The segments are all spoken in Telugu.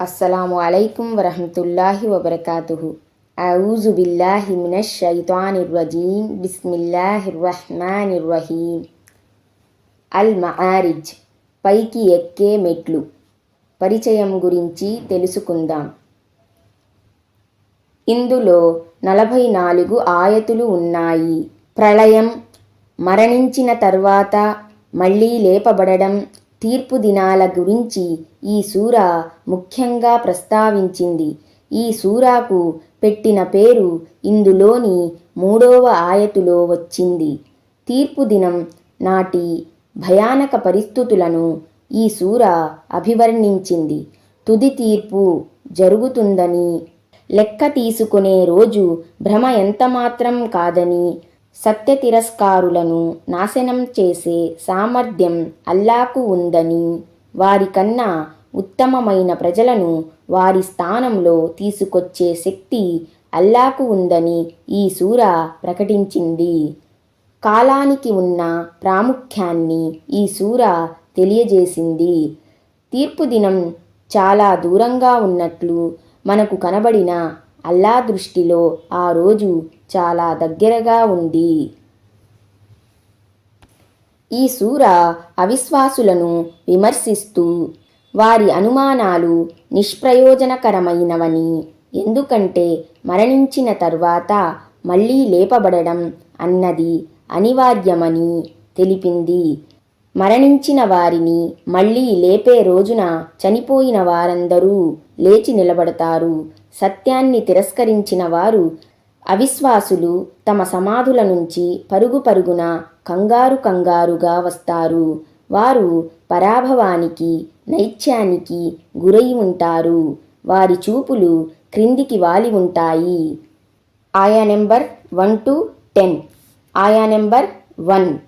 అస్సలాము అలైకుం వరహమతుల్లాహి వబర్కాతుహు. అఊజు బిల్లాహి మినష్ షైతానిర్ రజీం బిస్మిల్లాహిర్ రహ్మానిర్ రహీం అల్ మహారిజ్. పైకి ఎక్కే మెట్లు. పరిచయం గురించి తెలుసుకుందాం. ఇందులో నలభై నాలుగు ఆయతులు ఉన్నాయి. ప్రళయం మరణించిన తర్వాత మళ్ళీ లేపబడడం తీర్పు దినాల గురించి ఈ సూర ముఖ్యంగా ప్రస్తావించింది. ఈ సూరాకు పెట్టిన పేరు ఇందులోని మూడవ ఆయతులో వచ్చింది. తీర్పు దినం నాటి భయానక పరిస్థితులను ఈ సూర అభివర్ణించింది. తుది తీర్పు జరుగుతుందని లెక్క తీసుకునే రోజు భ్రమ ఎంతమాత్రం కాదని సత్య తిరస్కారులను నాశనం చేసే సామర్థ్యం అల్లాకు ఉందని వారికన్నా ఉత్తమమైన ప్రజలను వారి స్థానంలో తీసుకొచ్చే శక్తి అల్లాకు ఉందని ఈ సూర ప్రకటించింది. కాలానికి ఉన్న ప్రాముఖ్యాన్ని ఈ సూర తెలియజేసింది. తీర్పు దినం చాలా దూరంగా ఉన్నట్లు మనకు కనబడిన అల్లా దృష్టిలో ఆ రోజు చాలా దగ్గరగా ఉంది. ఈ సూర అవిశ్వాసులను విమర్శిస్తూ వారి అనుమానాలు నిష్ప్రయోజనకరమైనవని ఎందుకంటే మరణించిన తర్వాత మళ్ళీ లేపబడడం అన్నది అనివార్యమని తెలిపింది. మరణించిన వారిని మళ్ళీ లేపే రోజున చనిపోయిన వారందరూ లేచి నిలబడతారు. సత్యాన్ని తిరస్కరించిన వారు అవిశ్వాసులు తమ సమాధుల నుంచి పరుగు పరుగున కంగారు కంగారుగా వస్తారు. వారు పరాభవానికి నైత్యానికి గురై ఉంటారు. వారి చూపులు క్రిందికి వాలి ఉంటాయి. ఆయా నెంబర్ వన్ టు టెన్. ఆయా నెంబర్ వన్.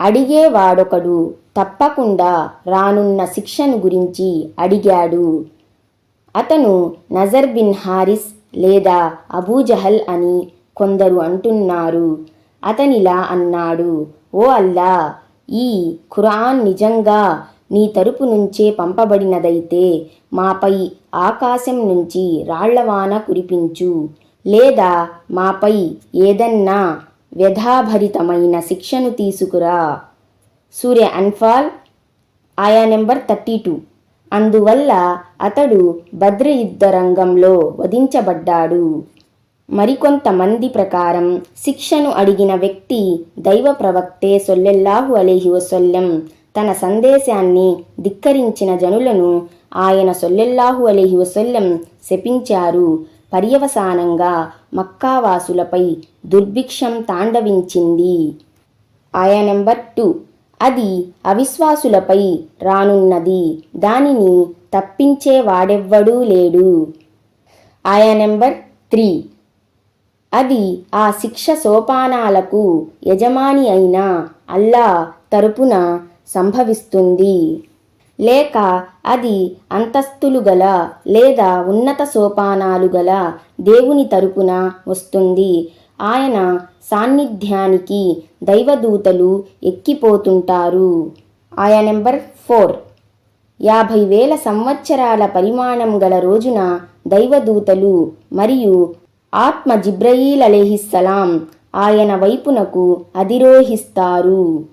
అడిగేవాడొకడు తప్పకుండా రానున్న శిక్షను గురించి అడిగాడు. అతను నజర్ బిన్ హారిస్ లేదా అబూజహల్ అని కొందరు అంటున్నారు. అతనిలా అన్నాడు ఓ అల్లా ఈ ఖురాన్ నిజంగా నీ తరపు నుంచే పంపబడినదైతే మాపై ఆకాశం నుంచి రాళ్ళవాన కురిపించు లేదా మాపై ఏదన్నా వ్యధాభరితమైన శిక్షను తీసుకురా. సూర్య అన్ఫాల్ ఆయా నెంబర్ థర్టీ టూ. అందువల్ల అతడు భద్ర యుద్ధ రంగంలో వధించబడ్డాడు. మరికొంతమంది ప్రకారం శిక్షను అడిగిన వ్యక్తి దైవ ప్రవక్తే సొల్లెల్లాహు అలీహి వసొల్లెం తన సందేశాన్ని ధిక్కరించిన జనులను ఆయన సొల్లెల్లాహు అలీహి వసొల్లెం శపించారు. పర్యవసానంగా మక్కావాసులపై దుర్భిక్షం తాండవించింది. ఆయా నెంబర్ టూ. అది అవిశ్వాసులపై రానున్నది. దానిని తప్పించే వాడెవ్వడూ లేడు. ఆయా నెంబర్ త్రీ. అది ఆ శిక్ష సోపానాలకు యజమాని అయిన అల్లా తరపున సంభవిస్తుంది. లేక అది అంతస్తులు గల లేదా ఉన్నత సోపానాలు గల దేవుని తరపున వస్తుంది. ఆయన సాన్నిధ్యానికి దైవదూతలు ఎక్కిపోతుంటారు. ఆయా నెంబర్ ఫోర్. యాభై వేల సంవత్సరాల పరిమాణం గల రోజున దైవదూతలు మరియు ఆత్మ జిబ్రయీల్ అలేహిస్సలాం ఆయన వైపునకు అధిరోహిస్తారు.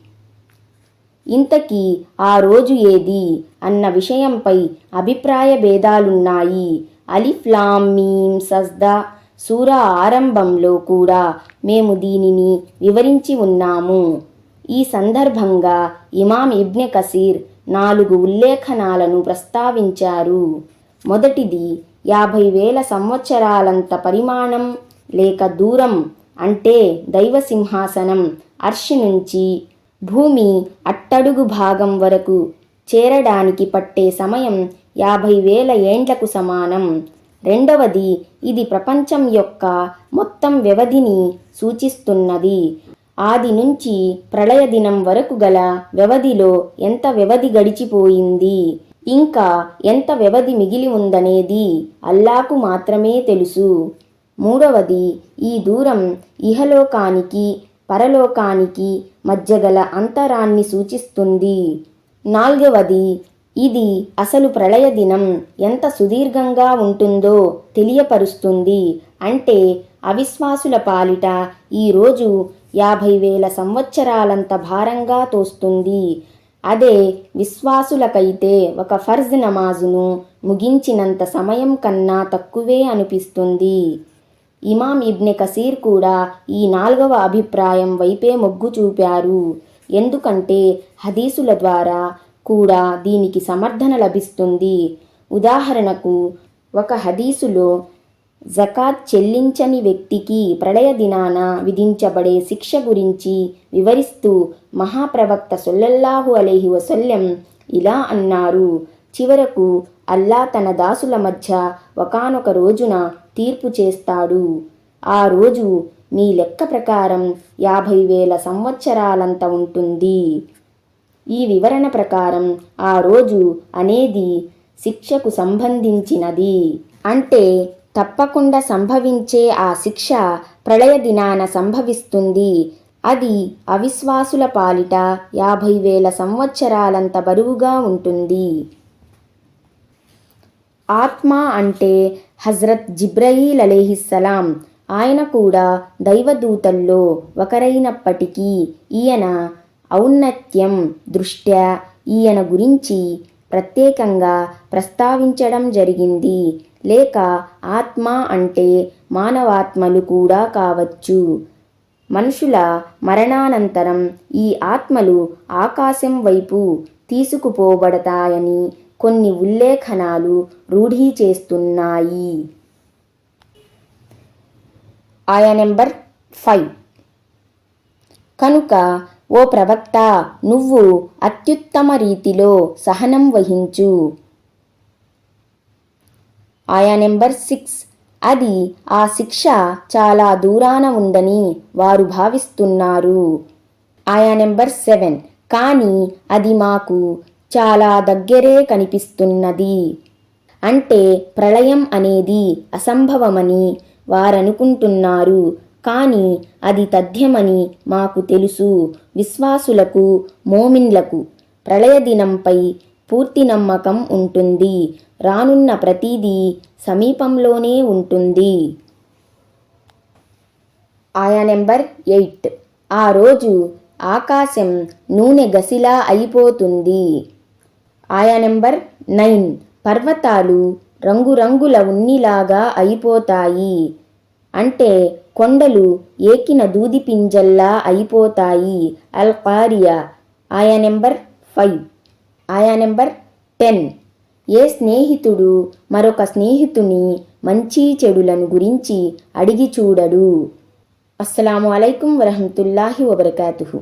ఇంతకీ ఆ రోజు ఏది అన్న విషయంపై అభిప్రాయ భేదాలున్నాయి. అలిఫ్లామీం సజ్దా సూర ఆరంభంలో కూడా మేము దీనిని వివరించి ఉన్నాము. ఈ సందర్భంగా ఇమాం ఇబ్నె కసీర్ నాలుగు ఉల్లేఖనాలను ప్రస్తావించారు. మొదటిది యాభై వేల సంవత్సరాలంత పరిమాణం లేక దూరం అంటే దైవ సింహాసనం అర్ష్ నుంచి భూమి అట్టడుగు భాగం వరకు చేరడానికి పట్టే సమయం యాభై వేల ఏండ్లకు సమానం. రెండవది ఇది ప్రపంచం యొక్క మొత్తం వ్యవధిని సూచిస్తున్నది. ఆది నుంచి ప్రళయ దినం వరకు గల వ్యవధిలో ఎంత వ్యవధి గడిచిపోయింది? ఇంకా ఎంత వ్యవధి మిగిలి ఉందనేది అల్లాకు మాత్రమే తెలుసు. మూడవది ఈ దూరం ఇహలోకానికి పరలోకానికి మధ్య గల అంతరాన్ని సూచిస్తుంది. నాల్గవది ఇది అసలు ప్రళయ దినం. ఎంత సుదీర్ఘంగా ఉంటుందో తెలియపరుస్తుంది. అంటే అవిశ్వాసుల పాలిట ఈరోజు యాభై వేల సంవత్సరాలంత భారంగా తోస్తుంది. అదే విశ్వాసులకైతే ఒక ఫర్జ్ నమాజును ముగించినంత సమయం కన్నా తక్కువే అనిపిస్తుంది. ఇమాం ఇబ్నె కసీర్ కూడా ఈ నాలుగవ అభిప్రాయం వైపే మొగ్గు చూపారు. ఎందుకంటే హదీసుల ద్వారా కూడా దీనికి సమర్థన లభిస్తుంది. ఉదాహరణకు ఒక హదీసులో జకాత్ చెల్లించని వ్యక్తికి ప్రళయ దినాన విధించబడే శిక్ష గురించి వివరిస్తూ మహాప్రవక్త సొల్లల్లాహు అలీహి వసల్లం ఇలా అన్నారు. చివరకు అల్లా తన దాసుల మధ్య ఒకానొక రోజున తీర్పు చేస్తాడు. ఆ రోజు మీ లెక్క ప్రకారం యాభై వేల సంవత్సరాలంత ఉంటుంది. ఈ వివరణ ప్రకారం ఆ రోజు అనేది శిక్షకు సంబంధించినది. అంటే తప్పకుండా సంభవించే ఆ శిక్ష ప్రళయ దినాన సంభవిస్తుంది. అది అవిశ్వాసుల పాలిట యాభై వేల సంవత్సరాలంత బరువుగా ఉంటుంది. ఆత్మ అంటే హజ్రత్ జిబ్రయీల్ అలేహిస్సలాం. ఆయన కూడా దైవదూతల్లో ఒకరైనప్పటికీ ఈయన ఔన్నత్యం దృష్ట్యా ఈయన గురించి ప్రత్యేకంగా ప్రస్తావించడం జరిగింది. లేక ఆత్మ అంటే మానవాత్మలు కూడా కావచ్చు. మనుషుల మరణానంతరం ఈ ఆత్మలు ఆకాశం వైపు తీసుకుపోబడతాయని కొన్ని ఉల్లేఖనాలు రూఢీ చేస్తున్నాయి. ఆయా నెంబర్ ఫైవ్. కనుక ఓ ప్రవక్త నువ్వు అత్యుత్తమ రీతిలో సహనం వహించు. ఆయా నెంబర్ సిక్స్. అది ఆ శిక్ష చాలా దూరాన ఉందని వారు భావిస్తున్నారు. ఆయా నెంబర్ సెవెన్. కానీ అది మాకు చాలా దగ్గరే కనిపిస్తున్నది. అంటే ప్రళయం అనేది అసంభవమని వారనుకుంటున్నారు. కానీ అది తథ్యమని మాకు తెలుసు. విశ్వాసులకు మోమిన్లకు ప్రళయ దినంపై పూర్తి నమ్మకం ఉంటుంది. రానున్న ప్రతిదీ సమీపంలోనే ఉంటుంది. ఆయా నెంబర్ ఎయిట్. ఆ రోజు ఆకాశం నూనె గసిలా అయిపోతుంది. ఆయా నెంబర్ నైన్. పర్వతాలు రంగురంగుల ఉన్నిలాగా అయిపోతాయి. అంటే కొండలు ఏకిన దూది పింజల్లా అయిపోతాయి. అల్ కారియా ఆయా నెంబర్ ఫైవ్. ఆయా నెంబర్ టెన్. ఏ స్నేహితుడు మరొక స్నేహితుని మంచి చెడులను గురించి అడిగి చూడడు. అస్సలాము అలైకుం వరహమతుల్లాహి వబర్కాతుహు.